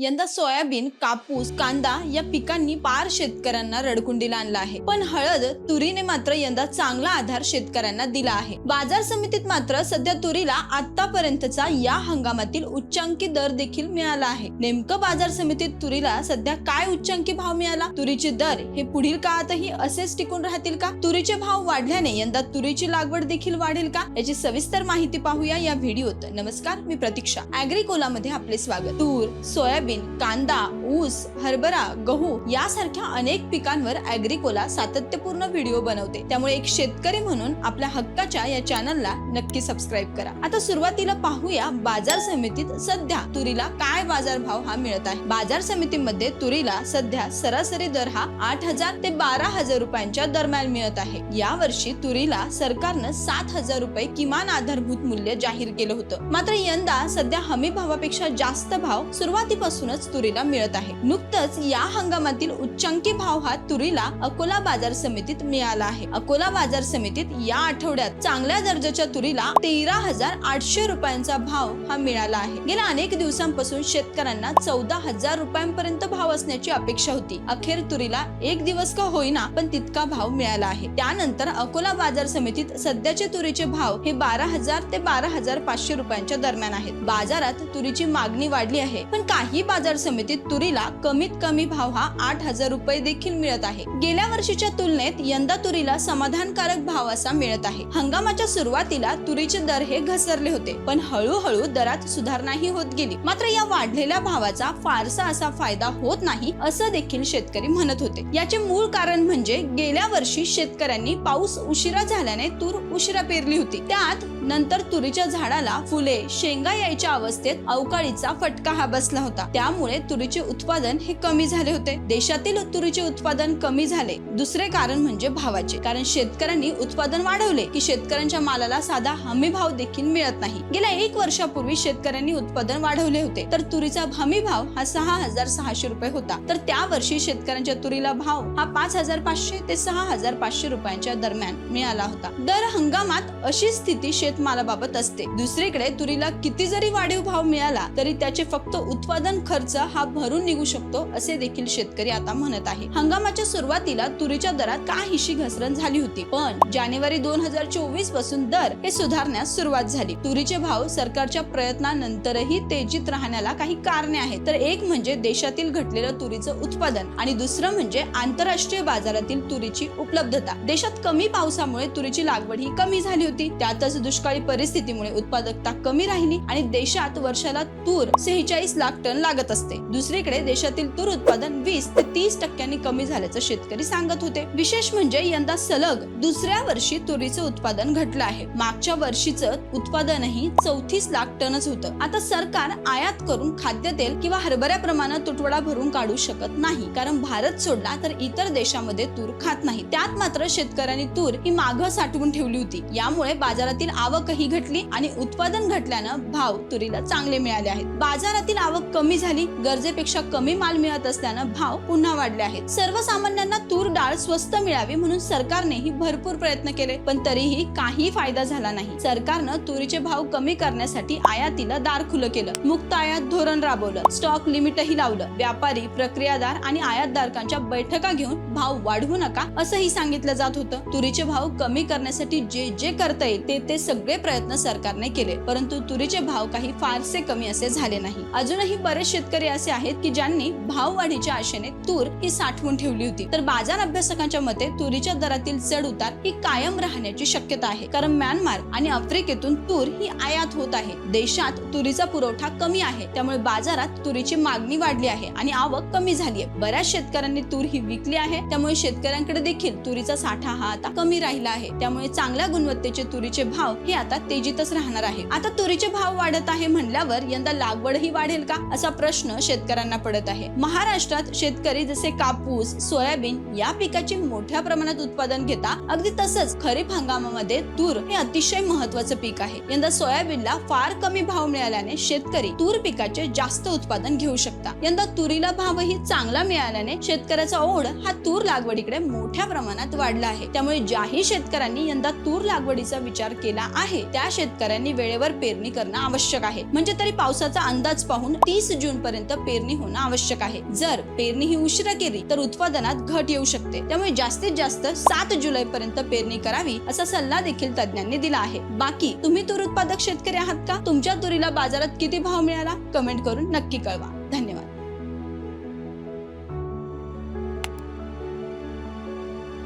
यंदा सोयाबीन कापूस कांदा या पिकांनी पार शेतकऱ्यांना रडकुंडीला आणला आहे. पण हळद तुरीने मात्र यंदा चांगला आधार शेतकऱ्यांना दिला आहे. बाजार समितीत मात्र सध्या तुरीला आतापर्यंतचा या हंगामातील उच्चांकी दर देखील मिळाला आहे. नेमकं बाजार समितीत तुरीला सध्या काय उच्चांकी भाव मिळाला? तुरीचे दर हे पुढील काळातही असेच टिकून राहतील का? तुरीचे भाव वाढल्याने यंदा तुरीची लागवड देखील वाढेल का? याची सविस्तर माहिती पाहूया या व्हिडिओत. नमस्कार मी प्रतीक्षा. अॅग्रिकोला मध्ये आपले स्वागत. तूर सोयाबीन कांदा ऊस हरभरा गहू यासारख्या अनेक पिकांवर अॅग्रिकोला सातत्यपूर्ण व्हिडिओ बनवते. त्यामुळे एक शेतकरी म्हणून आपल्या हक्काच्या या चॅनलला नक्की सबस्क्राईब करा. आता सुरुवातीला पाहूया बाजार समितीत सध्या तुरीला काय बाजार भाव हा मिळत आहे. बाजार समितीमध्ये तुरीला सध्या सरासरी दर हा आठ हजार ते बारा हजार रुपयांच्या दरम्यान मिळत आहे. या वर्षी तुरीला सरकारनं सात हजार रुपये किमान आधारभूत मूल्य जाहीर केलं होतं. मात्र यंदा सध्या हमी भावापेक्षा जास्त भाव सुरुवातीपासून सुरुवातीपासूनच तुरीला मिळत आहे. नुकतंच या हंगामातील उच्चांकी भाव हा तुरीला अकोला बाजार समितीत मिळाला आहे. अकोला बाजार समितीत या आठवड्यात चांगल्या दर्जाच्या तुरीला तेरा हजार आठशे रुपयांचा भाव हा मिळाला आहे. गेल्या अनेक दिवसांपासून शेतकऱ्यांना चौदा हजार रुपयांपर्यंत भाव असण्याची अपेक्षा होती. अखेर तुरीला एक दिवस का होईना पण तितका भाव मिळाला आहे. त्यानंतर अकोला बाजार समितीत सध्याचे तुरीचे भाव हे बारा हजार ते बारा हजार पाचशे रुपयांच्या दरम्यान आहेत. बाजारात तुरीची मागणी वाढली आहे. पण काही बाजार समितीत तुरीला कमीत कमी भाव हा आठ हजार रुपये देखील मिळत आहे. गेल्या वर्षीच्या तुलनेत यंदा तुरीला समाधानकारक भाव असा मिळत आहे. हंगामाच्या सुरुवातीला तुरीचे दर हे घसरले होते पण हळूहळू दरात सुधारणाही होत गेली. मात्र या वाढलेल्या भावाचा फारसा असा फायदा होत नाही असं देखील शेतकरी म्हणत होते. याचे मूळ कारण म्हणजे गेल्या वर्षी शेतकऱ्यांनी पाऊस उशिरा झाल्याने तूर उशिरा पेरली होती. त्यात नंतर तुरीच्या झाडाला फुले शेंगा यायच्या अवस्थेत अवकाळीचा फटका हा बसला होता. त्यामुळे तुरीचे उत्पादन हे कमी झाले होते. देशातील तुरीचे उत्पादन कमी झाले. दुसरे कारण म्हणजे भावाचे. कारण शेतकऱ्यांनी उत्पादन वाढवले की शेतकऱ्यांच्या मालाला साधा हमी भाव देखील मिळत नाही. गेल्या एक वर्षापूर्वी शेतकऱ्यांनी उत्पादन वाढवले होते. तर तुरीचा हमी भाव हा सहा हजार सहाशे रुपये होता. तर त्या वर्षी शेतकऱ्यांच्या तुरीला भाव हा पाच हजार पाचशे ते सहा हजार पाचशे रुपयांच्या दरम्यान मिळाला होता. दर हंगामात अशी स्थिती शेतमालाबाबत असते. दुसरीकडे तुरीला किती जरी वाढीव भाव मिळाला तरी त्याचे फक्त उत्पादन खर्च हा भरून निघू शकतो असे देखील शेतकरी आता म्हणत आहे हंगामाच्या सुरुवातीला तुरीच्या दरात काहीशी घसरण झाली होती पण जानेवारी दोन हजार चोवीसपासून दर हे सुधारण्यास सुरुवात झाली. तुरीचे भाव सरकारच्या प्रयत्नानंतरही तेजीत राहण्याला काही कारणे आहेत. तर एक म्हणजे देशातील घटलेलं तुरीचं उत्पादन आणि दुसरं म्हणजे आंतरराष्ट्रीय बाजारातील तुरीची उपलब्धता. देशात कमी पावसामुळे तुरीची लागवड ही कमी झाली होती. त्यातच दुष्काळी परिस्थितीमुळे उत्पादकता कमी राहिली आणि देशात वर्षाला तूर सेहेचाळीस लाख टन लागत असते. दुसरीकडे देशातील तूर उत्पादन वीस ते तीस टक्क्यांनी कमी झाल्याचं शेतकरी सांगत होते. विशेष म्हणजे यंदा सलग दुसऱ्या वर्षी तुरीचं उत्पादन घटलं आहे. मागच्या वर्षीचं उत्पादनही चौतीस लाख टनच होतं. आता सरकार आयात करून खाद्यतेल किंवा हरभऱ्याप्रमाणे तुटवडा भरून काढू शकत नाही. कारण भारत सोडला तर इतर देशामध्ये तूर खात नाही. त्यात मात्र शेतकऱ्यांनी तूर ही मागं साठवून ठेवली होती. यामुळे बाजारातील आवकही घटली आणि उत्पादन घटल्यानं भाव तुरीला चांगले मिळाले आहेत. बाजारातील आवक कमी झाली गरजेपेक्षा कमी माल मिळत असल्यानं भाव पुन्हा वाढले आहेत. सर्वसामान्यांना तूर डाळ स्वस्त मिळावी म्हणून सरकारनेही भरपूर प्रयत्न केले पण तरीही काही फायदा झाला नाही. सरकारनं तुरीचे भाव कमी करण्यासाठी आयातीला दार खुलं केलं. मुक्त आयात धोरण राबवलं. स्टॉक लिमिटही लावलं. व्यापारी प्रक्रियादार आणि आयातधारकांच्या बैठका घेऊन भाव वाढवू नका असंही सांगितलं जात होतं. तुरीचे भाव कमी करण्यासाठी जे जे करता येईल ते ते सगळे प्रयत्न सरकारने केले परंतु तुरीचे भाव काही फारसे कमी असे झाले नाही. अजूनही बरेच शेतकरी असे आहेत की ज्यांनी भाव वाढीच्या आशेने तूर ही साठवून ठेवली होती. तर बाजार अभ्यासकांच्या मते तुरीच्या दरातील चढ उतार ही कायम राहण्याची शक्यता आहे. कारण म्यानमार आणि आफ्रिकेतून तूर ही आयात होत आहे. देशात तुरीचा पुरवठा कमी आहे. त्यामुळे बाजारात तुरीची मागणी वाढली आहे आणि आवक कमी झाली आहे. बऱ्याच शेतकऱ्यांनी तूर ही विकली आहे. त्यामुळे शेतकऱ्यांकडे देखील तुरीचा साठा हा आता कमी राहिला आहे. त्यामुळे चांगल्या गुणवत्तेचे तुरीचे भाव हे आता तेजीतच राहणार आहे. आता तुरीचे भाव वाढत आहे म्हणल्यावर यंदा लागवडही वाढेल का? असा प्रश्न शेतकऱ्यांना पडत आहे. महाराष्ट्रात शेतकरी जसे कापूस सोयाबीन या पिकाचे मोठ्या प्रमाणात उत्पादन घेता अगदी तसंच खरीप हंगामामध्ये तूर हे अतिशय महत्वाचं पीक आहे. यंदा सोयाबीनला फार कमी भाव मिळाल्याने शेतकरी तूर पिकाचे जास्त उत्पादन घेऊ शकता. यंदा तुरीला भावही चांगला मिळाल्याने शेतकऱ्याचा ओढ हा तूर लागवडीकडे मोठ्या प्रमाणात वाढला आहे. त्यामुळे ज्याही शेतकऱ्यांनी यंदा तूर लागवडीचा विचार केला आहे त्या शेतकऱ्यांनी वेळेवर पेरणी करणं आवश्यक आहे. म्हणजे तरी पावसाचा अंदाज पाहून तीस जून पर्यंत पेरणी होणं आवश्यक आहे. जर पेरणी ही उशिरा केली तर उत्पादनात घट येऊ शकते. त्यामुळे जास्तीत जास्त सात जुलै पर्यंत पेरणी करावी असा सल्ला देखील तज्ज्ञांनी दिला आहे. बाकी तुम्ही तूर उत्पादक शेतकरी आहात का? तुमच्या तुरीला बाजारात किती भाव मिळाला? कमेंट करून नक्की कळवा.